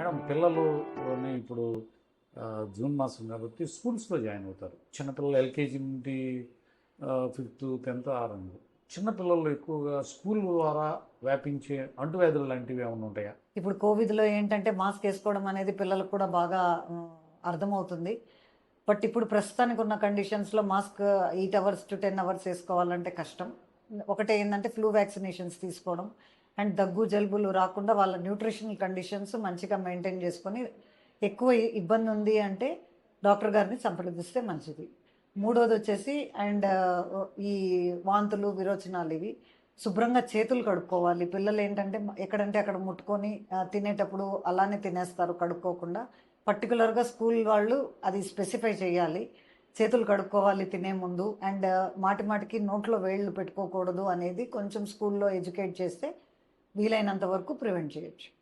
Madam పిల్లలు ఇప్పుడు June మాసం కాబట్టి స్కూల్స్లో జాయిన్ అవుతారు. చిన్నపిల్లలు ఎల్కేజీ నుండి ఫిఫ్త్ టెన్త్ ఆరంభం చిన్నపిల్లలు ఎక్కువగా స్కూల్ ద్వారా వ్యాపించే అంటువ్యాధులు లాంటివి ఏమైనా ఉంటాయా? ఇప్పుడు కోవిడ్లో ఏంటంటే మాస్క్ వేసుకోవడం అనేది పిల్లలకు కూడా బాగా అర్థమవుతుంది. బట్ ఇప్పుడు ప్రస్తుతానికి ఉన్న కండిషన్స్లో mask eight hours to ten hours వేసుకోవాలంటే కష్టం. ఒకటే ఏంటంటే ఫ్లూ వ్యాక్సినేషన్స్ తీసుకోవడం. అండ్ దగ్గు జలుబులు రాకుండా వాళ్ళ న్యూట్రిషనల్ కండిషన్స్ మంచిగా మెయింటైన్ చేసుకొని ఎక్కువ ఇబ్బంది ఉంది అంటే డాక్టర్ గారిని సంప్రదిస్తే మంచిది. మూడోది వచ్చేసి అండ్ ఈ వాంతులు విరోచనాలు ఇవి శుభ్రంగా చేతులు కడుక్కోవాలి. పిల్లలు ఏంటంటే ఎక్కడంటే అక్కడ ముట్టుకొని తినేటప్పుడు అలానే తినేస్తారు కడుక్కోకుండా. పర్టికులర్గా స్కూల్ వాళ్ళు అది స్పెసిఫై చేయాలి. చేతులు కడుక్కోవాలి తినే ముందు అండ్ మాటి మాటికి నోట్లో వేళ్ళు పెట్టుకోకూడదు అనేది కొంచెం స్కూల్లో ఎడ్యుకేట్ చేస్తే వీలైనంత వరకు ప్రివెంట్ చేయొచ్చు.